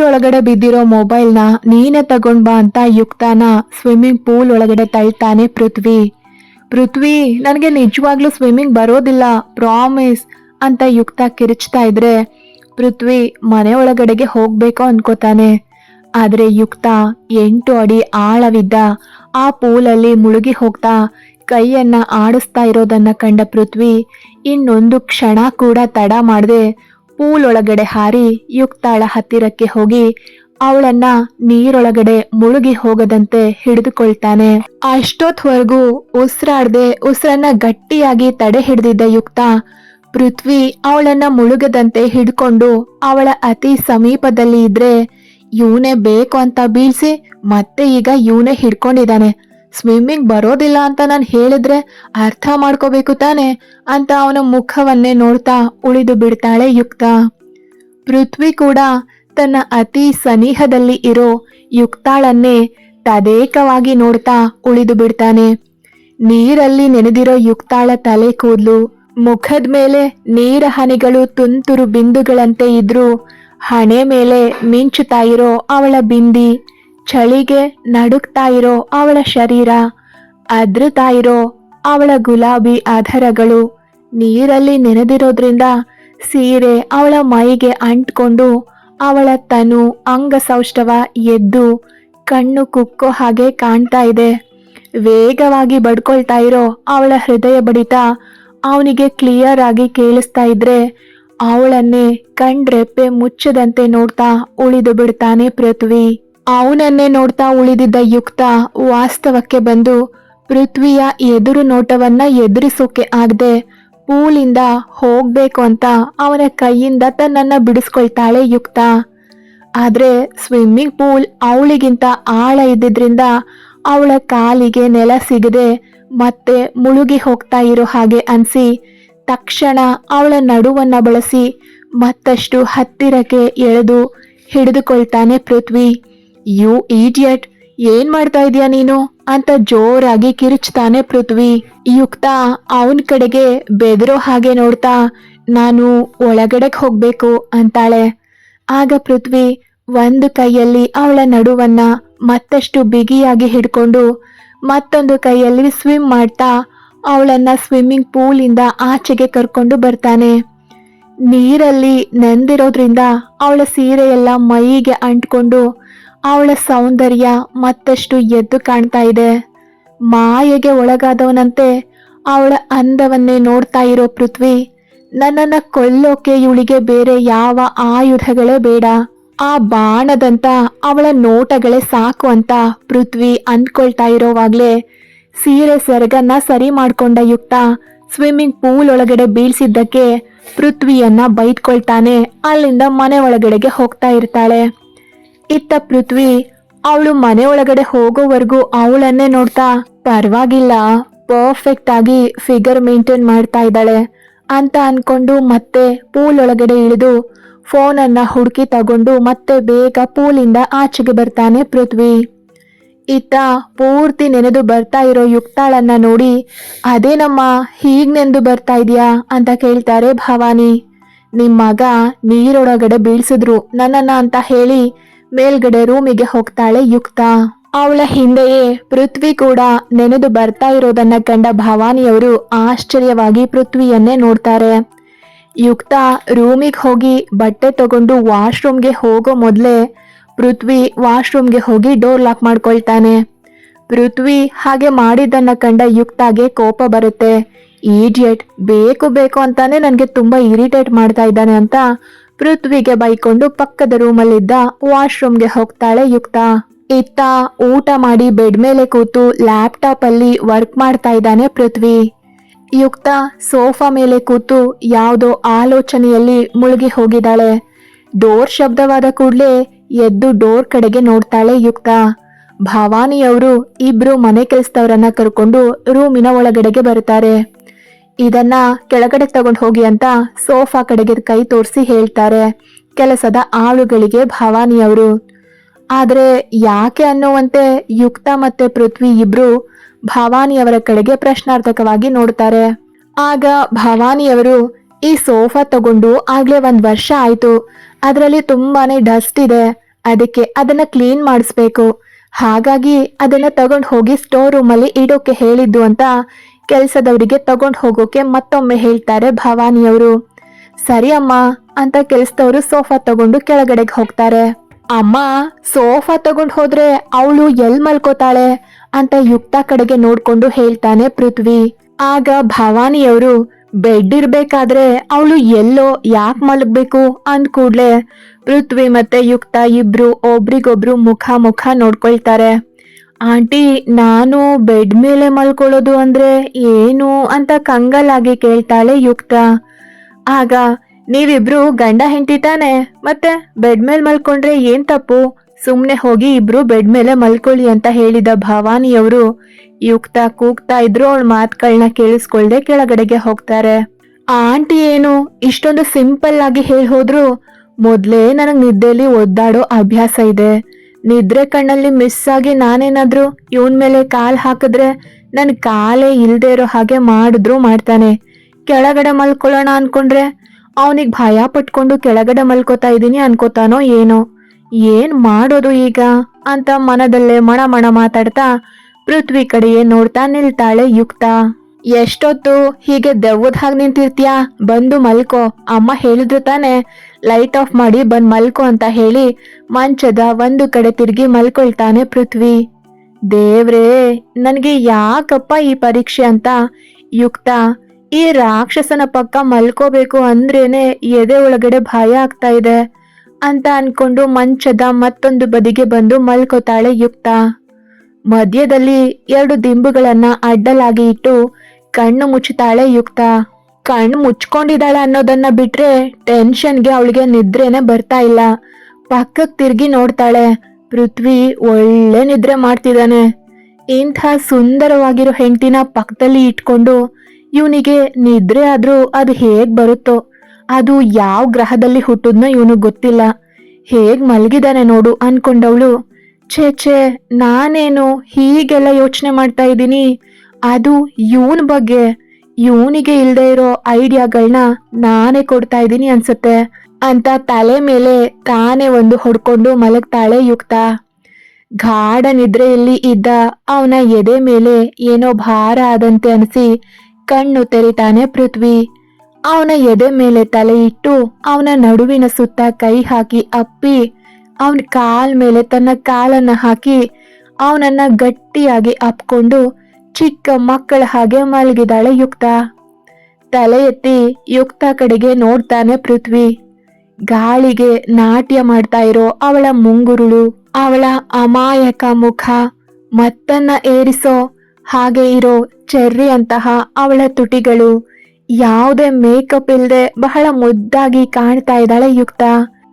Pool ಒಳಗಡೆ ಬಿದ್ದಿರೋ ಮೊಬೈಲ್ನ ನೀನೆ ತಗೊಂಡ್ ಬಾ ಅಂತ ಯುಕ್ತಾನ ಸ್ವಿಮ್ಮಿಂಗ್ ಪೂಲ್ ಒಳಗಡೆ ತಳ್ತಾನೆ ಪೃಥ್ವಿ. ಪೃಥ್ವಿ, ನನಗೆ ನಿಜವಾಗ್ಲೂ ಸ್ವಿಮ್ಮಿಂಗ್ ಬರೋದಿಲ್ಲ ಪ್ರಾಮಿಸ್ ಅಂತ ಯುಕ್ತ ಕಿರಿಚ್ತಾ ಇದ್ರೆ ಪೃಥ್ವಿ ಮನೆ ಒಳಗಡೆಗೆ ಹೋಗ್ಬೇಕು ಅನ್ಕೋತಾನೆ. ಆದ್ರೆ ಯುಕ್ತ ಎಂಟು ಅಡಿ ಆಳವಿದ್ದ ಆ ಪೂಲಲ್ಲಿ ಮುಳುಗಿ ಹೋಗ್ತಾ ಕೈಯನ್ನ ಆಡಿಸ್ತಾ ಇರೋದನ್ನ ಕಂಡ ಪೃಥ್ವಿ ಇನ್ನೊಂದು ಕ್ಷಣ ಕೂಡ ತಡ ಮಾಡದೆ ಪೂಲ್ ಒಳಗಡೆ ಹಾರಿ ಯುಕ್ತಾಳ ಹತ್ತಿರಕ್ಕೆ ಹೋಗಿ ಅವಳನ್ನ ನೀರೊಳಗಡೆ ಮುಳುಗಿ ಹೋಗದಂತೆ ಹಿಡಿದುಕೊಳ್ತಾನೆ. ಅಷ್ಟೊತ್ವರೆಗೂ ಉಸಿರಾಡದೆ ಉಸಿರನ್ನ ಗಟ್ಟಿಯಾಗಿ ತಡೆ ಹಿಡಿದಿದ್ದ ಯುಕ್ತ ಪೃಥ್ವಿ ಅವಳನ್ನ ಮುಳುಗದಂತೆ ಹಿಡ್ಕೊಂಡು ಅವಳ ಅತಿ ಸಮೀಪದಲ್ಲಿ ಇದ್ರೆ, ಇವನೇ ಬೇಕು ಅಂತ ಬೀಳ್ಸಿ, ಮತ್ತೆ ಈಗ ಇವನೇ ಹಿಡ್ಕೊಂಡಿದ್ದಾನೆ ಸ್ವಿಮ್ಮಿಂಗ್ ಬರೋದಿಲ್ಲ ಅಂತ ನಾನು ಹೇಳಿದ್ರೆ ಅರ್ಥ ಮಾಡ್ಕೋಬೇಕು ತಾನೆ ಅಂತ ಅವನ ಮುಖವನ್ನೇ ನೋಡ್ತಾ ಉಳಿದು ಬಿಡ್ತಾಳೆ ಯುಕ್ತ. ಪೃಥ್ವಿ ಕೂಡ ತನ್ನ ಅತಿ ಸನಿಹದಲ್ಲಿ ಇರೋ ಯುಕ್ತಾಳನ್ನೇ ತದೇಕವಾಗಿ ನೋಡ್ತಾ ಉಳಿದು ಬಿಡ್ತಾನೆ. ನೀರಲ್ಲಿ ನೆನೆದಿರೋ ಯುಕ್ತಾಳ ತಲೆ ಕೂದಲು. ಮುಖದ ಮೇಲೆ ನೀರ ಹನಿಗಳು ತುಂತುರು ಬಿಂದುಗಳಂತೆ ಇದ್ರೂ ಹಣೆ ಮೇಲೆ ಮಿಂಚುತ್ತಾ ಇರೋ ಅವಳ ಬಿಂದಿ. ಚಳಿಗೆ ನಡುಕ್ತಾ ಇರೋ ಅವಳ ಶರೀರ ಅದ್ರತಾ ಇರೋ ಅವಳ ಗುಲಾಬಿ ಆಧಾರಗಳು, ನೀರಲ್ಲಿ ನೆನೆದಿರೋದ್ರಿಂದ ಸೀರೆ ಅವಳ ಮೈಗೆ ಅಂಟ್ಕೊಂಡು ಅವಳ ತನು ಅಂಗಸೌಷ್ಠವ ಎದ್ದು ಕಣ್ಣು ಕುಕ್ಕೋ ಹಾಗೆ ಕಾಣ್ತಾ ಇದೆ. ವೇಗವಾಗಿ ಬಡ್ಕೊಳ್ತಾ ಇರೋ ಅವಳ ಹೃದಯ ಬಡಿತ ಅವನಿಗೆ ಕ್ಲಿಯರ್ ಆಗಿ ಕೇಳಿಸ್ತಾ ಇದ್ರೆ ಅವಳನ್ನೇ ಕಣ್ರೆಪ್ಪೆ ಮುಚ್ಚದಂತೆ ನೋಡ್ತಾ ಉಳಿದು ಬಿಡ್ತಾನೆ ಪೃಥ್ವಿ. ಅವನನ್ನೇ ನೋಡ್ತಾ ಉಳಿದಿದ್ದ ಯುಕ್ತ ವಾಸ್ತವಕ್ಕೆ ಬಂದು ಪೃಥ್ವಿಯ ಎದುರು ನೋಟವನ್ನ ಎದುರಿಸೋಕೆ ಆಗದೆ ಪೂಲಿಂದ ಹೋಗ್ಬೇಕು ಅಂತ ಅವನ ಕೈಯಿಂದ ತನ್ನನ್ನ ಬಿಡಿಸ್ಕೊಳ್ತಾಳೆ ಯುಕ್ತ. ಆದ್ರೆ ಸ್ವಿಮ್ಮಿಂಗ್ ಪೂಲ್ ಅವಳಿಗಿಂತ ಆಳ ಇದ್ದಿದ್ರಿಂದ ಅವಳ ಕಾಲಿಗೆ ನೆಲ ಸಿಗದೆ ಮತ್ತೆ ಮುಳುಗಿ ಹೋಗ್ತಾ ಇರೋ ಹಾಗೆ ಅನ್ಸಿ ತಕ್ಷಣ ಅವಳ ನಡುವನ್ನ ಬಳಸಿ ಮತ್ತಷ್ಟು ಹತ್ತಿರಕ್ಕೆ ಎಳೆದು ಹಿಡಿದುಕೊಳ್ತಾನೆ ಪೃಥ್ವಿ. ಯು ಈಡಿಯಟ್, ಏನ್ ಮಾಡ್ತಾ ಇದೀಯ ನೀನು? ಅಂತ ಜೋರಾಗಿ ಕಿರುಚ್ತಾನೆ ಪೃಥ್ವಿ. ಯುಕ್ತ ಅವನ ಕಡೆಗೆ ಬೆದರೋ ಹಾಗೆ ನೋಡ್ತಾ, ನಾನು ಒಳಗಡೆಗೆ ಹೋಗ್ಬೇಕು ಅಂತಾಳೆ. ಆಗ ಪೃಥ್ವಿ ಒಂದು ಕೈಯಲ್ಲಿ ಅವಳ ನಡುವನ್ನ ಮತ್ತಷ್ಟು ಬಿಗಿಯಾಗಿ ಹಿಡ್ಕೊಂಡು, ಮತ್ತೊಂದು ಕೈಯಲ್ಲಿ ಸ್ವಿಮ್ ಮಾಡ್ತಾ, ಅವಳನ್ನ ಸ್ವಿಮ್ಮಿಂಗ್ ಪೂಲಿಂದ ಆಚೆಗೆ ಕರ್ಕೊಂಡು ಬರ್ತಾನೆ. ನೀರಲ್ಲಿ ನೆಂದಿರೋದ್ರಿಂದ ಅವಳ ಸೀರೆ ಎಲ್ಲ ಮೈಗೆ ಅಂಟ್ಕೊಂಡು ಅವಳ ಸೌಂದರ್ಯ ಮತ್ತಷ್ಟು ಎದ್ದು ಕಾಣ್ತಾ ಇದೆ. ಮಾಯೆಗೆ ಒಳಗಾದವನಂತೆ ಅವಳ ಅಂದವನ್ನೇ ನೋಡ್ತಾ ಇರೋ ಪೃಥ್ವಿ, ನನ್ನನ್ನ ಕೊಲ್ಲೋಕೆ ಇವಳಿಗೆ ಬೇರೆ ಯಾವ ಆಯುಧಗಳೇ ಬೇಡ. ಆ ಬಾಣದಂತ ಅವಳ ನೋಟಗಳೇ ಸಾಕು ಅಂತ ಪೃಥ್ವಿ ಅಂದ್ಕೊಳ್ತಾ ಇರೋವಾಗ್ಲೇ ಸೀರೆ ಸೆರಗನ್ನ ಸರಿ ಮಾಡ್ಕೊಂಡ ಯುಕ್ತ ಸ್ವಿಮ್ಮಿಂಗ್ ಪೂಲ್ ಒಳಗಡೆ ಬೀಳ್ಸಿದ್ದಕ್ಕೆ ಪೃಥ್ವಿಯನ್ನ ಬೈದ್ಕೊಳ್ತಾನೆ, ಅಲ್ಲಿಂದ ಮನೆ ಒಳಗಡೆಗೆ ಹೋಗ್ತಾ ಇರ್ತಾಳೆ. ಇತ್ತ ಪೃಥ್ವಿ ಅವಳು ಮನೆ ಒಳಗಡೆ ಹೋಗೋವರೆಗೂ ಅವಳನ್ನೇ ನೋಡ್ತಾ ಪರವಾಗಿಲ್ಲ. ಪರ್ಫೆಕ್ಟ್ ಆಗಿ ಫಿಗರ್ ಮೇಂಟೈನ್ ಮಾಡ್ತಾ ಇದ್ದಾಳೆ ಅಂತ ಅನ್ಕೊಂಡು ಮತ್ತೆ ಪೂಲ್ ಒಳಗಡೆ ಇಳಿದು ಫೋನನ್ನ ಹುಡುಕಿ ತಗೊಂಡು ಮತ್ತೆ ಬೇಗ ಪೂಲಿಂದ ಆಚೆಗೆ ಬರ್ತಾನೆ ಪೃಥ್ವಿ. ಇತ್ತ ಪೂರ್ತಿ ನೆನೆದು ಬರ್ತಾ ಇರೋ ಯುಕ್ತಾಳನ್ನ ನೋಡಿ, ಅದೇನಮ್ಮ, ಹೀಗ್ ನೆಂದು ಬರ್ತಾ ಇದೆಯಾ? ಅಂತ ಕೇಳ್ತಾರೆ ಭವಾನಿ. ನಿಮ್ಮ ಮಗ ನೀರೊಳಗಡೆ ಬೀಳ್ಸಿದ್ರು ನನ್ನನ್ನ ಅಂತ ಹೇಳಿ ಮೇಲ್ಗಡೆ ರೂಮಿಗೆ ಹೋಗ್ತಾಳೆ ಯುಕ್ತ. ಅವಳ ಹಿಂದೆಯೇ ಪೃಥ್ವಿ ಕೂಡ ನೆನೆದು ಬರ್ತಾ ಇರೋದನ್ನ ಕಂಡ ಭವಾನಿಯವರು ಆಶ್ಚರ್ಯವಾಗಿ ಪೃಥ್ವಿಯನ್ನೇ ನೋಡ್ತಾರೆ. ಯುಕ್ತ ರೂಮಿಗೆ ಹೋಗಿ ಬಟ್ಟೆ ತಗೊಂಡು ವಾಶ್ರೂಮ್ಗೆ ಹೋಗೋ ಮೊದಲೇ ಪೃಥ್ವಿ ವಾಶ್ರೂಮ್ಗೆ ಹೋಗಿ ಡೋರ್ ಲಾಕ್ ಮಾಡ್ಕೊಳ್ತಾನೆ. ಪೃಥ್ವಿ ಹಾಗೆ ಮಾಡಿದ್ದನ್ನ ಕಂಡ ಯುಕ್ತಾಗೆ ಕೋಪ ಬರುತ್ತೆ. ಈಡಿಯಟ್ ಬೇಕು ಬೇಕು ಅಂತಾನೆ ನನಗೆ ತುಂಬಾ ಇರಿಟೇಟ್ ಮಾಡ್ತಾ ಇದ್ದಾನೆ ಅಂತ ಪೃಥ್ವಿಗೆ ಬೈಕೊಂಡು ಪಕ್ಕದ ರೂಮಲ್ಲಿದ್ದ ವಾಶ್ರೂಮ್ಗೆ ಹೋಗ್ತಾಳೆ ಯುಕ್ತ. ಇತ್ತ ಊಟ ಮಾಡಿ ಬೆಡ್ ಮೇಲೆ ಕೂತು ಲ್ಯಾಪ್ಟಾಪ್ ಅಲ್ಲಿ ವರ್ಕ್ ಮಾಡ್ತಾ ಇದ್ದಾನೆ ಪೃಥ್ವಿ. ಯುಕ್ತ ಸೋಫಾ ಮೇಲೆ ಕೂತು ಯಾವುದೋ ಆಲೋಚನೆಯಲ್ಲಿ ಮುಳುಗಿ ಹೋಗಿದ್ದಾಳೆ. ಡೋರ್ ಶಬ್ದವಾದ ಕೂಡಲೇ ಎದ್ದು ಡೋರ್ ಕಡೆಗೆ ನೋಡ್ತಾಳೆ ಯುಕ್ತ. ಭವಾನಿಯವರು ಇಬ್ರು ಮನೆ ಕೆಲಸದವರನ್ನ ಕರ್ಕೊಂಡು ರೂಮಿನ ಒಳಗಡೆಗೆ ಬರ್ತಾರೆ ಇದನ್ನ ಕೆಳಗಡೆ ತಗೊಂಡು ಹೋಗಿ ಅಂತ ಸೋಫಾ ಕಡೆಗೆ ಕೈ ತೋರಿಸಿ ಹೇಳ್ತಾರೆ. ಕೆಲಸದ ಆಳುಗಳಿಗೆ ಭವಾನಿಯವರು ಆದರೆ ಯಾಕೆ ಅನ್ನುವಂತೆ ಯುಕ್ತ ಮತ್ತೆ ಪೃಥ್ವಿ ಇಬ್ರು ಭವಾನಿಯವರ ಕಡೆಗೆ ಪ್ರಶ್ನಾರ್ಥಕವಾಗಿ ನೋಡ್ತಾರೆ. ಆಗ ಭವಾನಿಯವರು ಈ ಸೋಫಾ ತಗೊಂಡು ಆಗ್ಲೇ ಒಂದ್ ವರ್ಷ ಆಯ್ತು. ಅದರಲ್ಲಿ ತುಂಬಾನೇ ಡಸ್ಟ್ ಇದೆ. ಅದಕ್ಕೆ ಅದನ್ನ ಕ್ಲೀನ್ ಮಾಡಿಸ್ಬೇಕು. ಹಾಗಾಗಿ ಅದನ್ನ ತಗೊಂಡು ಹೋಗಿ ಸ್ಟೋರ್ ರೂಮಲ್ಲಿ ಇಡೋಕೆ ಹೇಳಿದ್ದು ಅಂತ ಕೆಲಸದವರಿಗೆ ತಗೊಂಡು ಹೋಗೋಕೆ ಮತ್ತೊಮ್ಮೆ ಹೇಳ್ತಾರೆ ಭವಾನಿಯವರು. ಸರಿ ಅಮ್ಮ, ಅಂತ ಕೆಲಸದವರು ಸೋಫಾ ತಗೊಂಡು ಕೆಳಗಡೆಗೆ ಹೋಗ್ತಾರೆ. ಅಮ್ಮ, ಸೋಫಾ ತಗೊಂಡು ಹೋದ್ರೆ ಅವಳು ಎಲ್ ಮಲ್ಕೋತಾಳೆ? ಅಂತ ಯುಕ್ತ ಕಡೆಗೆ ನೋಡ್ಕೊಂಡು ಹೇಳ್ತಾನೆ ಪೃಥ್ವಿ. ಆಗ ಭವಾನಿಯವರು, ಬೆಡ್ ಇರ್ಬೇಕಾದ್ರೆ ಅವಳು ಎಲ್ಲೋ ಯಾಕೆ ಮಲಗಬೇಕು ಅಂದ ಕೂಡ್ಲೆ ಪೃಥ್ವಿ ಮತ್ತೆ ಯುಕ್ತ ಇಬ್ರು ಒಬ್ರಿಗೊಬ್ರು ಮುಖ ಮುಖ ನೋಡ್ಕೊಳ್ತಾರೆ. ಆಂಟಿ, ನಾನು ಬೆಡ್ ಮೇಲೆ ಮಲ್ಕೊಳ್ಳೋದು ಅಂದ್ರೆ ಏನು ಅಂತ ಕಂಗಲಾಗಿ ಕೇಳ್ತಾಳೆ ಯುಕ್ತ. ಆಗ, ನೀವಿಬ್ರು ಗಂಡ ಹೆಂಡತಿ ತಾನೆ, ಮತ್ತೆ ಬೆಡ್ ಮೇಲೆ ಮಲ್ಕೊಂಡ್ರೆ ಏನ್ ತಪ್ಪು? ಸುಮ್ಮನೆ ಹೋಗಿ ಇಬ್ರು ಬೆಡ್ ಮೇಲೆ ಮಲ್ಕೊಳ್ಳಿ ಅಂತ ಹೇಳಿದ ಭವಾನಿಯವರು ಯುಕ್ತ ಕೂಗ್ತಾ ಇದ್ರು, ಅವಳ ಮಾತುಗಳನ್ನ ಕೇಳಿಸ್ಕೊಳ್ದೆ ಕೆಳಗಡೆಗೆ ಹೋಗ್ತಾರೆ. ಆಂಟಿ ಏನು ಇಷ್ಟೊಂದು ಸಿಂಪಲ್ ಆಗಿ ಹೇಳಿ ಹೋದ್ರು? ಮೊದ್ಲೇ ನನಗೆ ನಿದ್ದೆಯಲ್ಲಿ ಒದ್ದಾಡೋ ಅಭ್ಯಾಸ ಇದೆ. ನಿದ್ರೆ ಕಣ್ಣಲ್ಲಿ ಮಿಸ್ ಆಗಿ ನಾನೇನಾದ್ರೂ ಇವನ್ ಮೇಲೆ ಕಾಲ್ ಹಾಕಿದ್ರೆ ನನ್ ಕಾಲೇ ಇಲ್ದೇ ಇರೋ ಹಾಗೆ ಮಾಡಿದ್ರು ಮಾಡ್ತಾನೆ. ಕೆಳಗಡೆ ಮಲ್ಕೊಳ್ಳೋಣ ಅನ್ಕೊಂಡ್ರೆ ಅವನಿಗೆ ಭಯ ಪಟ್ಕೊಂಡು ಕೆಳಗಡೆ ಮಲ್ಕೋತಾ ಇದ್ದೀನಿ ಅನ್ಕೋತಾನೋ ಏನೋ. ಏನ್ ಮಾಡೋದು ಈಗ? ಅಂತ ಮನದಲ್ಲೇ ಮಣ ಮಣ ಮಾತಾಡ್ತಾ ಪೃಥ್ವಿ ಕಡೆಯೇ ನೋಡ್ತಾ ನಿಲ್ತಾಳೆ ಯುಕ್ತ. ಎಷ್ಟೊತ್ತು ಹೀಗೆ ದೆವ್ವದ ಹಾಗೆ ನಿಂತಿರ್ತೀಯಾ? ಬಂದು ಮಲ್ಕೋ. ಅಮ್ಮ ಹೇಳಿದ್ರು ತಾನೆ ಲೈಟ್ ಆಫ್ ಮಾಡಿ ಬಂದ್ ಮಲ್ಕೋ ಅಂತ ಹೇಳಿ ಮಂಚದ ಒಂದು ಕಡೆ ತಿರುಗಿ ಮಲ್ಕೊಳ್ತಾನೆ ಪೃಥ್ವಿ. ದೇವ್ರೇ, ನನಗೆ ಯಾಕಪ್ಪ ಈ ಪರೀಕ್ಷೆ ಅಂತ? ಯುಕ್ತ, ಈ ರಾಕ್ಷಸನ ಪಕ್ಕ ಮಲ್ಕೋಬೇಕು ಅಂದ್ರೇನೆ ಎದೆ ಒಳಗಡೆ ಭಯ ಆಗ್ತಾ ಇದೆ ಅಂತ ಅನ್ಕೊಂಡು ಮಂಚದ ಮತ್ತೊಂದು ಬದಿಗೆ ಬಂದು ಮಲ್ಕೋತಾಳೆ ಯುಕ್ತ. ಮಧ್ಯದಲ್ಲಿ ಎರಡು ದಿಂಬುಗಳನ್ನ ಅಡ್ಡಲಾಗಿ ಇಟ್ಟು ಕಣ್ಣು ಮುಚ್ಚುತ್ತಾಳೆ ಯುಕ್ತ. ಕಣ್ಣು ಮುಚ್ಕೊಂಡಿದ್ದಾಳೆ ಅನ್ನೋದನ್ನ ಬಿಟ್ರೆ ಟೆನ್ಷನ್ಗೆ ಅವಳಿಗೆ ನಿದ್ರೆನೆ ಬರ್ತಾ ಇಲ್ಲ. ಪಕ್ಕಕ್ಕೆ ತಿರ್ಗಿ ನೋಡ್ತಾಳೆ, ಪೃಥ್ವಿ ಒಳ್ಳೆ ನಿದ್ರೆ ಮಾಡ್ತಿದ್ದಾನೆ. ಇಂಥ ಸುಂದರವಾಗಿರೋ ಹೆಂಡತಿನ ಪಕ್ಕದಲ್ಲಿ ಇಟ್ಕೊಂಡು ಇವನಿಗೆ ನಿದ್ರೆ ಆದ್ರೂ ಅದು ಹೇಗೆ ಬರುತ್ತೋ, ಅದು ಯಾವ ಗ್ರಹದಲ್ಲಿ ಹುಟ್ಟಿದ್ನೋ ಇವನು ಗೊತ್ತಿಲ್ಲ. ಹೇಗೆ ಮಲಗಿದಾನೆ ನೋಡು, ಅನ್ಕೊಂಡವಳು. ಛೇ ಛೇ, ನಾನೇನು ಹೀಗೆಲ್ಲ ಯೋಚನೆ ಮಾಡ್ತಾ ಇದ್ದೀನಿ. ಅದು ಇವನ್ ಬಗ್ಗೆ. ಇವನಿಗೆ ಇಲ್ದೇ ಇರೋ ಐಡಿಯಾಗಳನ್ನ ನಾನೇ ಕೊಡ್ತಾ ಇದ್ದೀನಿ ಅನ್ಸುತ್ತೆ. ಅಂತ ತಲೆ ಮೇಲೆ ತಾನೇ ಒಂದು ಹೊಡ್ಕೊಂಡು ಮಲಗ್ತಾಳೆ ಯುಕ್ತ. ಗಾಢ ನಿದ್ರೆಯಲ್ಲಿ ಇದ್ದ ಅವನ ಎದೆ ಮೇಲೆ ಏನೋ ಭಾರ ಆದಂತೆ ಅನಿಸಿ ಕಣ್ಣು ತೆರಿತಾನೆ ಪೃಥ್ವಿ. ಅವನ ಎದೆ ಮೇಲೆ ತಲೆ ಇಟ್ಟು ಅವನ ನಡುವಿನ ಸುತ್ತ ಕೈ ಹಾಕಿ ಅಪ್ಪಿ. ಅವನ ಕಾಲ್ ಮೇಲೆ ತನ್ನ ಕಾಲನ್ನ ಹಾಕಿ ಅವನನ್ನ ಗಟ್ಟಿಯಾಗಿ ಅಪ್ಕೊಂಡು ಚಿಕ್ಕ ಮಕ್ಕಳ ಹಾಗೆ ಮಲಗಿದಾಳೆ ಯುಕ್ತ. ತಲೆ ಎತ್ತಿ ಯುಕ್ತ ಕಡೆಗೆ ನೋಡ್ತಾನೆ ಪೃಥ್ವಿ. ಗಾಳಿಗೆ ನಾಟ್ಯ ಮಾಡ್ತಾ ಇರೋ ಅವಳ ಮುಂಗುರುಳು, ಅವಳ ಅಮಾಯಕ ಮುಖ, ಮತ್ತನ್ನ ಏರಿಸೋ ಹಾಗೆ ಇರೋ ಚೆರ್ರಿ ಅಂತಹ ಅವಳ ತುಟಿಗಳು, ಯಾವುದೇ ಮೇಕಪ್ ಇಲ್ಲದೆ ಬಹಳ ಮುದ್ದಾಗಿ ಕಾಣ್ತಾ ಇದ್ದಾಳೆ ಯುಕ್ತ.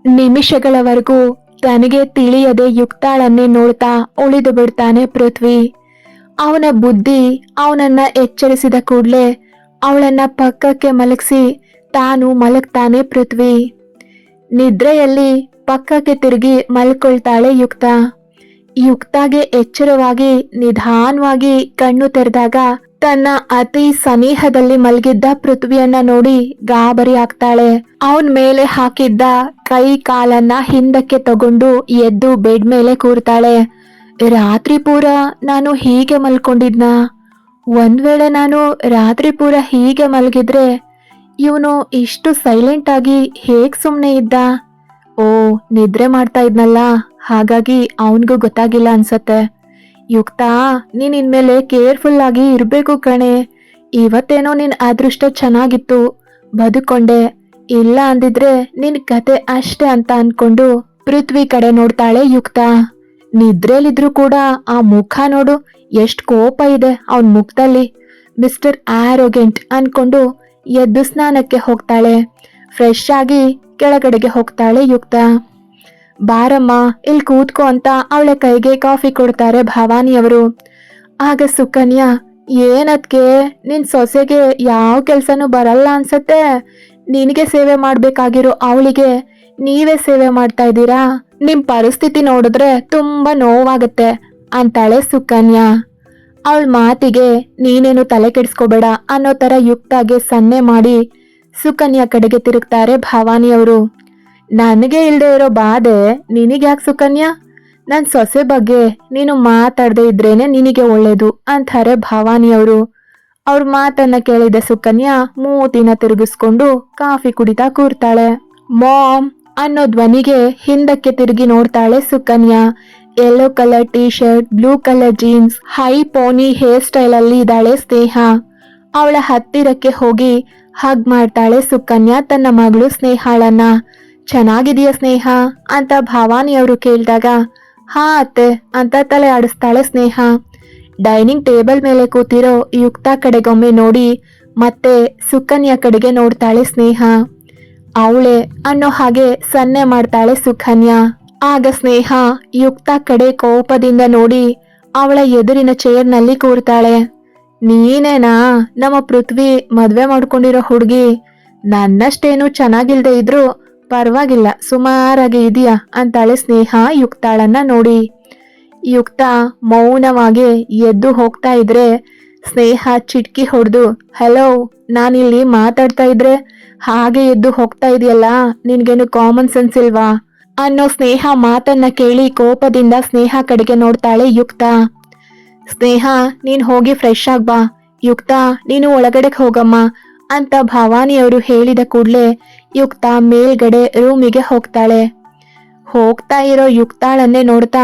ನಿಮಿಷಗಳವರೆಗೂ ತನಗೆ ತಿಳಿಯದೆ ಯುಕ್ತಾಳನ್ನೇ ನೋಡ್ತಾ ಉಳಿದು ಬಿಡ್ತಾನೆ ಪೃಥ್ವಿ. ಅವನ ಬುದ್ಧಿ ಅವನನ್ನ ಎಚ್ಚರಿಸಿದ ಕೂಡಲೇ ಅವಳನ್ನ ಪಕ್ಕಕ್ಕೆ ಮಲಗಿಸಿ ತಾನು ಮಲಗ್ತಾನೆ ಪೃಥ್ವಿ. ನಿದ್ರೆಯಲ್ಲಿ ಪಕ್ಕಕ್ಕೆ ತಿರುಗಿ ಮಲ್ಕೊಳ್ತಾಳೆ ಯುಕ್ತ. ಯುಕ್ತಾಗೆ ಎಚ್ಚರವಾಗಿ, ನಿಧಾನವಾಗಿ ಕಣ್ಣು ತೆರೆದಾಗ ತನ್ನ ಅತಿ ಸನಿಹದಲ್ಲಿ ಮಲಗಿದ್ದ ಪೃಥ್ವಿಯನ್ನ ನೋಡಿ ಗಾಬರಿ ಆಗ್ತಾಳೆ. ಅವನ್ ಮೇಲೆ ಹಾಕಿದ್ದ ಕೈ ಕಾಲನ್ನ ಹಿಂದಕ್ಕೆ ತಗೊಂಡು ಎದ್ದು ಬೆಡ್ ಮೇಲೆ ಕೂರ್ತಾಳೆ. ರಾತ್ರಿ ಪೂರ ನಾನು ಹೀಗೆ ಮಲ್ಕೊಂಡಿದ್ನ? ಒಂದ್ ವೇಳೆ ನಾನು ರಾತ್ರಿ ಪೂರ ಹೀಗೆ ಮಲಗಿದ್ರೆ ಇವನು ಇಷ್ಟು ಸೈಲೆಂಟ್ ಆಗಿ ಹೇಗ್ ಸುಮ್ನೆ ಇದ್ದ? ಓ, ನಿದ್ರೆ ಮಾಡ್ತಾ ಇದ್ನಲ್ಲ, ಹಾಗಾಗಿ ಅವನಿಗೂ ಗೊತ್ತಾಗಿಲ್ಲ ಅನ್ಸತ್ತೆ. ಯುಕ್ತ, ನೀನ್ ಇನ್ಮೇಲೆ ಕೇರ್ಫುಲ್ ಆಗಿ ಇರ್ಬೇಕು ಕಣೆ. ಇವತ್ತೇನೋ ನಿನ್ ಅದೃಷ್ಟ ಚೆನ್ನಾಗಿತ್ತು, ಬದುಕೊಂಡೆ. ಇಲ್ಲ ಅಂದಿದ್ರೆ ನಿನ್ ಕತೆ ಅಷ್ಟೇ ಅಂತ ಅನ್ಕೊಂಡು ಪೃಥ್ವಿ ಕಡೆ ನೋಡ್ತಾಳೆ ಯುಕ್ತ. ನಿದ್ರೆಲಿದ್ರು ಕೂಡ ಆ ಮುಖ ನೋಡು, ಎಷ್ಟು ಕೋಪ ಇದೆ ಅವನ ಮುಖದಲ್ಲಿ. ಮಿಸ್ಟರ್ ಆರೋಗೆಂಟ್ ಅನ್ಕೊಂಡು ಎದ್ದು ಸ್ನಾನಕ್ಕೆ ಹೋಗ್ತಾಳೆ. ಫ್ರೆಶ್ ಆಗಿ ಕೆಳಗಡೆಗೆ ಹೋಗ್ತಾಳೆ ಯುಕ್ತ. ಬಾರಮ್ಮ ಇಲ್ಲಿ ಕೂತ್ಕೋ ಅಂತ ಅವಳ ಕೈಗೆ ಕಾಫಿ ಕೊಡ್ತಾರೆ ಭವಾನಿಯವರು. ಆಗ ಸುಕನ್ಯಾ ಏನದ್ಕೆ ನಿನ್ ಸೊಸೆಗೆ ಯಾವ ಕೆಲ್ಸನೂ ಬರಲ್ಲ ಅನ್ಸತ್ತೆ. ನಿನಗೆ ಸೇವೆ ಮಾಡ್ಬೇಕಾಗಿರೋ ಅವಳಿಗೆ ನೀವೇ ಸೇವೆ ಮಾಡ್ತಾ ಇದ್ದೀರಾ? ನಿಮ್ ಪರಿಸ್ಥಿತಿ ನೋಡಿದ್ರೆ ತುಂಬಾ ನೋವಾಗತ್ತೆ, ಅಂತಾಳೆ ಸುಕನ್ಯಾ. ಅವಳ ಮಾತಿಗೆ ನೀನೇನು ತಲೆ ಕೆಡಿಸ್ಕೋಬೇಡ ಅನ್ನೋ ತರ ಯುಕ್ತಾಗೆ ಸನ್ನೆ ಮಾಡಿ ಸುಕನ್ಯಾ ಕಡೆಗೆ ತಿರುಗ್ತಾರೆ ಭವಾನಿಯವರು ನನಗೆ ಇಲ್ಲದೆ ಇರೋ ಬಾಧೆ ನಿನಗ್ಯಾಕೆ ಸುಕನ್ಯಾ? ನನ್ನ ಸೊಸೆ ಬಗ್ಗೆ ನೀನು ಮಾತಾಡದೆ ಇದ್ರೇನೆ ನಿನಗೆ ಒಳ್ಳೇದು, ಅಂತಾರೆ ಭವಾನಿಯವರು ಅವ್ರ ಮಾತನ್ನ ಕೇಳಿದ ಸುಕನ್ಯಾ ಮೂತಿನ ತಿರುಗಿಸ್ಕೊಂಡು ಕಾಫಿ ಕುಡಿತಾ ಕೂರ್ತಾಳೆ. ಮಾಮ್ ಅನ್ನೋ ಧ್ವನಿಗೆ ಹಿಂದಕ್ಕೆ ತಿರುಗಿ ನೋಡ್ತಾಳೆ Sukanya. Yellow colour T shirt blue colour jeans high pony hair style ಅಲ್ಲಿ ಇದ್ದಾಳೆ ಸ್ನೇಹ. ಅವಳ ಹತ್ತಿರಕ್ಕೆ ಹೋಗಿ ಹಗ್ ಮಾಡ್ತಾಳೆ ಸುಕನ್ಯಾ ತನ್ನ ಮಗಳು ಸ್ನೇಹಾಳನ್ನ. ಚೆನ್ನಾಗಿದೆಯಾ ಸ್ನೇಹ? ಅಂತ ಭವಾನಿಯವರು ಕೇಳಿದಾಗ, ಹಾ ಅತ್ತೆ, ಅಂತ ತಲೆ ಆಡಿಸ್ತಾಳೆ ಸ್ನೇಹ. ಡೈನಿಂಗ್ ಟೇಬಲ್ ಮೇಲೆ ಕೂತಿರೋ ಯುಕ್ತ ಕಡೆಗೊಮ್ಮೆ ನೋಡಿ ಮತ್ತೆ ಸುಕನ್ಯಾ ಕಡೆಗೆ ನೋಡ್ತಾಳೆ ಸ್ನೇಹ. ಅವಳೆ ಅನ್ನೋ ಹಾಗೆ ಸನ್ನೆ ಮಾಡ್ತಾಳೆ ಸುಕನ್ಯಾ. ಆಗ ಸ್ನೇಹ ಯುಕ್ತ ಕಡೆ ಕೋಪದಿಂದ ನೋಡಿ ಅವಳ ಎದುರಿನ ಚೇರ್ನಲ್ಲಿ ಕೂರ್ತಾಳೆ. ನೀನೇನಾ, ನಮ್ಮ ಪೃಥ್ವಿ ಮದುವೆ ಮಾಡ್ಕೊಂಡಿರೋ ಹುಡುಗಿ. ನನ್ನಷ್ಟೇನು ಚೆನ್ನಾಗಿಲ್ದೆ ಇದ್ರು ಪರವಾಗಿಲ್ಲ, ಸುಮಾರಾಗಿ ಇದೆಯಾ ಅಂತಾಳೆ ಸ್ನೇಹ ಯುಕ್ತಾಳನ್ನ ನೋಡಿ. ಯುಕ್ತ ಮೌನವಾಗಿ ಎದ್ದು ಹೋಗ್ತಾ ಇದ್ರೆ ಸ್ನೇಹ ಚಿಟ್ಕಿ ಹೊಡೆದು, ಹಲೋ, ನಾನಿಲ್ಲಿ ಮಾತಾಡ್ತಾ ಇದ್ರೆ ಹಾಗೆ ಎದ್ದು ಹೋಗ್ತಾ ಇದೆಯಲ್ಲ? ನಿನ್ಗೇನು ಕಾಮನ್ ಸೆನ್ಸ್ ಇಲ್ವಾ? ಅನ್ನೋ ಸ್ನೇಹ ಮಾತನ್ನ ಕೇಳಿ ಕೋಪದಿಂದ ಸ್ನೇಹ ಕಡೆಗೆ ನೋಡ್ತಾಳೆ ಯುಕ್ತ. ಸ್ನೇಹ, ನೀನ್ ಹೋಗಿ ಫ್ರೆಶ್ ಆಗ್ಬಾ ಯುಕ್ತ, ನೀನು ಒಳಗಡೆ ಹೋಗಮ್ಮ ಅಂತ ಭವಾನಿಯವರು ಹೇಳಿದ ಕೂಡಲೇ ಯುಕ್ತ ಮೇಲ್ಗಡೆ ರೂಮಿಗೆ ಹೋಗ್ತಾಳೆ. ಹೋಗ್ತಾ ಇರೋ ಯುಕ್ತಾಳನ್ನೇ ನೋಡ್ತಾ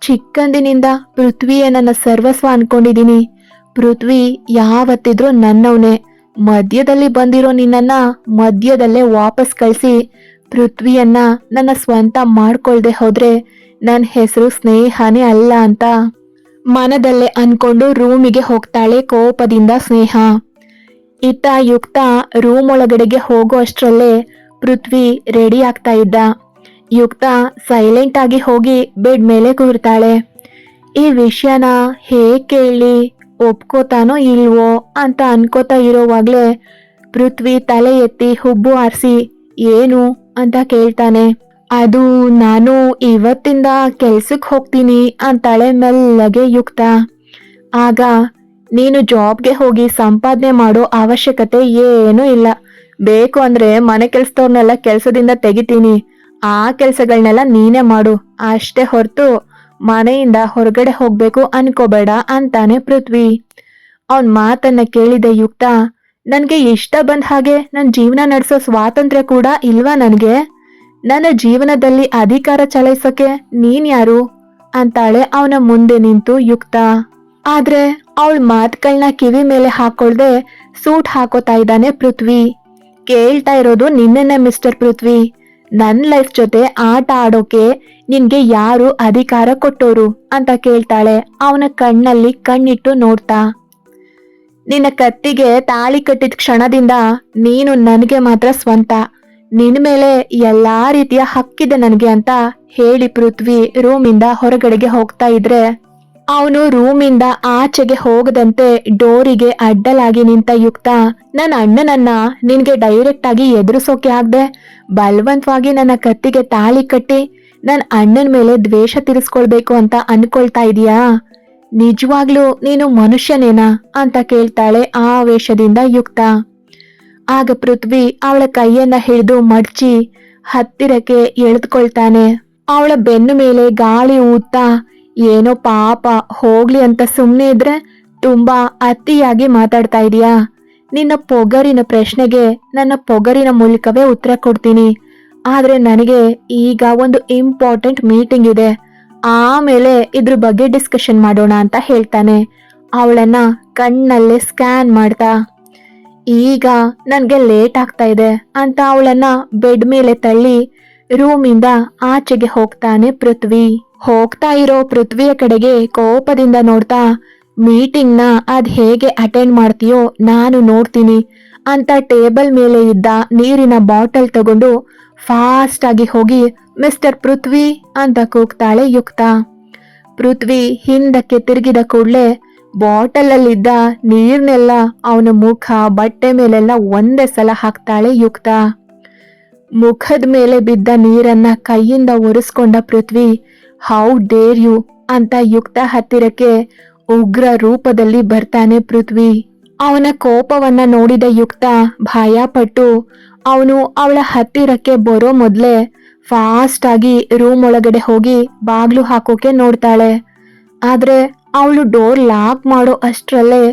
ಚಿಕ್ಕಂದಿನಿಂದ ಪೃಥ್ವಿಯ ನನ್ನ ಸರ್ವಸ್ವ ಅನ್ಕೊಂಡಿದೀನಿ. ಪೃಥ್ವಿ ಯಾವತ್ತಿದ್ರೂ ನನ್ನವನೇ. ಮಧ್ಯದಲ್ಲಿ ಬಂದಿರೋ ನಿನ್ನನ್ನ ಮಧ್ಯದಲ್ಲೇ ವಾಪಸ್ ಕಳಿಸಿ ಪೃಥ್ವಿಯನ್ನ ನನ್ನ ಸ್ವಂತ ಮಾಡ್ಕೊಳ್ದೆ ಹೋದ್ರೆ ನನ್ನ ಹೆಸರು ಸ್ನೇಹನೇ ಅಲ್ಲ ಅಂತ. ಮನದಲ್ಲೇ ಅನ್ಕೊಂಡು ರೂಮಿಗೆ ಹೋಗ್ತಾಳೆ ಕೋಪದಿಂದ ಸ್ನೇಹ. ಇತ್ತ ಯುಕ್ತ ರೂಮ್ ಒಳಗಡೆಗೆ ಹೋಗೋ ಅಷ್ಟರಲ್ಲೇ ಪೃಥ್ವಿ ರೆಡಿ ಆಗ್ತಾ ಇದ್ದ. ಯುಕ್ತ ಸೈಲೆಂಟ್ ಆಗಿ ಹೋಗಿ ಬೆಡ್ ಮೇಲೆ ಕೂರ್ತಾಳೆ. ಈ ವಿಷಯನ ಹೇಗೆ ಕೇಳಿ? ಒಪ್ಕೋತಾನೋ ಇಲ್ವೋ ಅಂತ ಅನ್ಕೋತಾ ಇರೋವಾಗ್ಲೇ ಪೃಥ್ವಿ ತಲೆ ಎತ್ತಿ ಹುಬ್ಬು ಆರಿಸಿ, ಏನು? ಅಂತ ಕೇಳ್ತಾನೆ. ಅದು ನಾನು ಇವತ್ತಿಂದ ಕೆಲ್ಸಕ್ಕೆ ಹೋಗ್ತೀನಿ ಅಂತಾಳೆ ಮೆಲ್ಲಗೆ ಯುಕ್ತ. ಆಗ, ನೀನು ಜಾಬ್ಗೆ ಹೋಗಿ ಸಂಪಾದನೆ ಮಾಡೋ ಅವಶ್ಯಕತೆ ಏನೂ ಇಲ್ಲ. ಬೇಕು ಅಂದ್ರೆ ಮನೆ ಕೆಲಸದವ್ರನ್ನೆಲ್ಲ ಕೆಲಸದಿಂದ ತೆಗಿತೀನಿ. ಆ ಕೆಲಸಗಳನ್ನೆಲ್ಲ ನೀನೇ ಮಾಡು. ಅಷ್ಟೇ ಹೊರತು ಮನೆಯಿಂದ ಹೊರಗಡೆ ಹೋಗ್ಬೇಕು ಅನ್ಕೋಬೇಡ ಅಂತಾನೆ ಪೃಥ್ವಿ. ಅವನ್ ಮಾತನ್ನ ಕೇಳಿದ ಯುಕ್ತ. ನನಗೆ ಇಷ್ಟ ಬಂದ ಹಾಗೆ ನನ್ನ ಜೀವನ ನಡೆಸೋ ಸ್ವಾತಂತ್ರ್ಯ ಕೂಡ ಇಲ್ವಾ ನನಗೆ? ನನ್ನ ಜೀವನದಲ್ಲಿ ಅಧಿಕಾರ ಚಲಾಯಿಸೋಕೆ ನೀನ್ ಯಾರು? ಅಂತಾಳೆ ಅವನ ಮುಂದೆ ನಿಂತು ಯುಕ್ತ. ಆದ್ರೆ ಅವಳ ಮಾತುಗಳನ್ನ ಕಿವಿ ಮೇಲೆ ಹಾಕೊಳ್ದೆ ಸೂಟ್ ಹಾಕೋತಾ ಇದ್ದಾನೆ ಪೃಥ್ವಿ. ಕೇಳ್ತಾ ಇರೋದು ನಿನ್ನೆನೆ ಮಿಸ್ಟರ್ ಪೃಥ್ವಿ. ನನ್ ಲೈಫ್ ಜೊತೆ ಆಟ ಆಡೋಕೆ ನಿನ್ಗೆ ಯಾರು ಅಧಿಕಾರ ಕೊಟ್ಟೋರು? ಅಂತ ಕೇಳ್ತಾಳೆ ಅವನ ಕಣ್ಣಲ್ಲಿ ಕಣ್ಣಿಟ್ಟು ನೋಡ್ತಾ. ನಿನ್ನ ಕತ್ತಿಗೆ ತಾಳಿ ಕಟ್ಟಿದ ಕ್ಷಣದಿಂದ ನೀನು ನನಗೆ ಮಾತ್ರ ಸ್ವಂತ. ನಿನ್ ಮೇಲೆ ಎಲ್ಲಾ ರೀತಿಯ ಹಕ್ಕಿದೆ ನನಗೆ ಅಂತ ಹೇಳಿ ಪೃಥ್ವಿ ರೂಮಿಂದ ಹೊರಗಡೆಗೆ ಹೋಗ್ತಾ ಇದ್ರೆ ಅವನು ರೂಮಿಂದ ಆಚೆಗೆ ಹೋಗದಂತೆ ಡೋರಿಗೆ ಅಡ್ಡಲಾಗಿ ನಿಂತ ಯುಕ್ತ, ನನ್ನ ಅಣ್ಣನನ್ನ ನಿನ್ಗೆ ಡೈರೆಕ್ಟ್ ಆಗಿ ಎದುರಿಸೋಕೆ ಆಗ್ದೆ, ಬಲವಂತವಾಗಿ ನನ್ನ ಕತ್ತಿಗೆ ತಾಳಿ ಕಟ್ಟಿ ನನ್ನ ಅಣ್ಣನ ಮೇಲೆ ದ್ವೇಷ ತೀರಿಸ್ಕೊಳ್ಬೇಕು ಅಂತ ಅನ್ಕೊಳ್ತಾ ಇದೀಯಾ? ನಿಜವಾಗ್ಲೂ ನೀನು ಮನುಷ್ಯನೇನಾ? ಅಂತ ಕೇಳ್ತಾಳೆ ಆವೇಶದಿಂದ ಯುಕ್ತ. ಆಗ ಪೃಥ್ವಿ ಅವಳ ಕೈಯನ್ನ ಹಿಡಿದು ಮಡ್ಚಿ ಹತ್ತಿರಕ್ಕೆ ಎಳೆದುಕೊಳ್ತಾನೆ. ಅವಳ ಬೆನ್ನು ಮೇಲೆ ಗಾಳಿ ಊದ್ತಾ ಏನೋ ಪಾಪ, ಹೋಗ್ಲಿ ಅಂತ ಸುಮ್ಮನೆ ಇದ್ರೆ ತುಂಬಾ ಅತಿಯಾಗಿ ಮಾತಾಡ್ತಾ ಇದೀಯಾ? ನಿನ್ನ ಪೊಗರಿನ ಪ್ರಶ್ನೆಗೆ ನನ್ನ ಪೊಗರಿನ ಮೂಲಕವೇ ಉತ್ತರ ಕೊಡ್ತೀನಿ. ಆದ್ರೆ ನನಗೆ ಈಗ ಒಂದು ಇಂಪಾರ್ಟೆಂಟ್ ಮೀಟಿಂಗ್ ಇದೆ. ಆಮೇಲೆ ಇದ್ರ ಬಗ್ಗೆ ಡಿಸ್ಕಷನ್ ಮಾಡೋಣ ಅಂತ ಹೇಳ್ತಾನೆ. ಅವಳನ್ನ ಕಣ್ಣಲ್ಲೇ ಸ್ಕ್ಯಾನ್ ಮಾಡ್ತಾ, ಈಗ ನನಗೆ ಲೇಟ್ ಆಗ್ತಾ ಇದೆ ಅಂತ ಅವಳನ್ನ ಬೆಡ್ ಮೇಲೆ ತಳ್ಳಿ ರೂಮಿಂದ ಆಚೆಗೆ ಹೋಗ್ತಾನೆ ಪೃಥ್ವಿ. ಹೋಗ್ತಾ ಇರೋ ಪೃಥ್ವಿಯ ಕಡೆಗೆ ಕೋಪದಿಂದ ನೋಡ್ತಾ, ಮೀಟಿಂಗ್ನ ಅದ್ ಹೇಗೆ ಅಟೆಂಡ್ ಮಾಡ್ತೀಯೋ ನಾನು ನೋಡ್ತೀನಿ ಅಂತ ಟೇಬಲ್ ಮೇಲೆ ಇದ್ದ ನೀರಿನ ಬಾಟಲ್ ತಗೊಂಡು ಫಾಸ್ಟ್ ಆಗಿ ಹೋಗಿ, ಮಿಸ್ಟರ್ ಪೃಥ್ವಿ ಅಂತ ಕೂಗ್ತಾಳೆ ಯುಕ್ತ. ಪೃಥ್ವಿ ಹಿಂದಕ್ಕೆ ತಿರುಗಿದ ಕೂಡಲೇ ಬಾಟಲಲ್ಲಿದ್ದ ನೀರ್ನೆಲ್ಲ ಅವನ ಮುಖ, ಬಟ್ಟೆ ಮೇಲೆಲ್ಲ ಒಂದೇ ಸಲ ಹಾಕ್ತಾಳೆ ಯುಕ್ತ. ಮುಖದ ಮೇಲೆ ಬಿದ್ದ ನೀರನ್ನ ಕೈಯಿಂದ ಒರೆಸ್ಕೊಂಡ ಪೃಥ್ವಿ, ಹೌ ಡೇರ್ ಯು ಅಂತ ಯುಕ್ತ ಹತ್ತಿರಕ್ಕೆ ಉಗ್ರ ರೂಪದಲ್ಲಿ ಬರ್ತಾನೆ ಪೃಥ್ವಿ. ಅವನ ಕೋಪವನ್ನ ನೋಡಿದ ಯುಕ್ತ ಭಯಪಟ್ಟು, ಅವನು ಅವಳ ಹತ್ತಿರಕ್ಕೆ ಬರೋ ಮೊದಲೇ ಫಾಸ್ಟ್ ಆಗಿ ರೂಮ್ ಒಳಗಡೆ ಹೋಗಿ ಬಾಗ್ಲು ಹಾಕೋಕೆ ನೋಡ್ತಾಳೆ. ಆದ್ರೆ ಅವಳು ಡೋರ್ ಲಾಕ್ ಮಾಡೋ ಅಷ್ಟರಲ್ಲೇ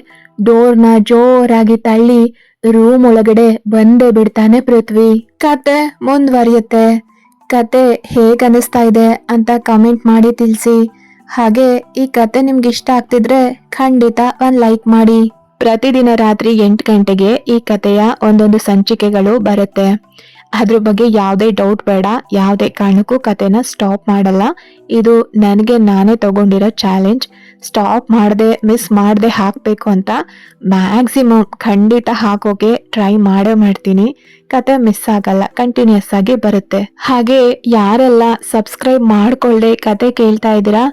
ಡೋರ್ನ ಜೋರಾಗಿ ತಳ್ಳಿ ರೂಮ್ ಒಳಗಡೆ ಬಂದೇ ಬಿಡ್ತಾನೆ ಪೃಥ್ವಿ. ಕತೆ ಮುಂದುವರಿಯುತ್ತೆ. ಕತೆ ಹೇಗೆ ಅನಿಸ್ತಾ ಇದೆ ಅಂತ ಕಮೆಂಟ್ ಮಾಡಿ ತಿಳಿಸಿ. ಹಾಗೆ ಈ ಕತೆ ನಿಮ್ಗೆ ಇಷ್ಟ ಆಗ್ತಿದ್ರೆ ಖಂಡಿತ ಒಂದು ಲೈಕ್ ಮಾಡಿ. ಪ್ರತಿದಿನ ರಾತ್ರಿ ಎಂಟು ಗಂಟೆಗೆ ಈ ಕತೆಯ ಒಂದೊಂದು ಸಂಚಿಕೆಗಳು ಬರುತ್ತೆ. ಅದ್ರ ಬಗ್ಗೆ ಯಾವುದೇ ಡೌಟ್ ಬೇಡ, ಯಾವುದೇ ಕಾರಣಕ್ಕೂ ಕತೆನ ಸ್ಟಾಪ್ ಮಾಡಲ್ಲ. ಇದು ನನಗೆ ನಾನೇ ತಗೊಂಡಿರೋ ಚಾಲೆಂಜ್ ಸ್ಟಾಪ್ ಮಾಡದೆ ಮಿಸ್ ಮಾಡದೆ ಹಾಕಬೇಕು ಅಂತ ಮ್ಯಾಕ್ಸಿಮಮ್ ಖಂಡಿತ ಹಾಕೋಕೆ ಟ್ರೈ ಮಾಡೇ ಮಾಡ್ತೀನಿ. ಕತೆ ಮಿಸ್ ಆಗಲ್ಲ ಕಂಟಿನ್ಯೂಸ್ ಆಗಿ ಬರುತ್ತೆ. ಹಾಗೆ ಯಾರೆಲ್ಲ ಸಬ್ಸ್ಕ್ರೈಬ್ ಮಾಡಿಕೊಳ್ಳದೆ ಕತೆ ಕೇಳ್ತಾ ಇದ್ದೀರಾ,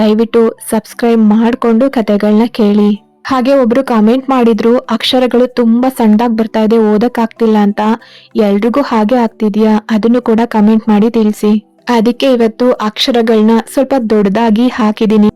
ದಯವಿಟ್ಟು ಸಬ್ಸ್ಕ್ರೈಬ್ ಮಾಡಿಕೊಂಡು ಕತೆಗಳನ್ನ ಕೇಳಿ. ಹಾಗೆ ಒಬ್ರು ಕಮೆಂಟ್ ಮಾಡಿದ್ರು, ಅಕ್ಷರಗಳು ತುಂಬಾ ಸಣ್ಣದಾಗಿ ಬರ್ತಾ ಇದೆ ಓದಕ್ ಆಗ್ತಿಲ್ಲ ಅಂತ ಎಲ್ರಿಗೂ ಹಾಗೆ ಆಗ್ತಿದ್ಯಾ? ಅದನ್ನು ಕೂಡ ಕಮೆಂಟ್ ಮಾಡಿ ತಿಳಿಸಿ. ಅದಕ್ಕೆ ಇವತ್ತು ಅಕ್ಷರಗಳನ್ನ ಸ್ವಲ್ಪ ದೊಡ್ಡದಾಗಿ ಹಾಕಿದೀನಿ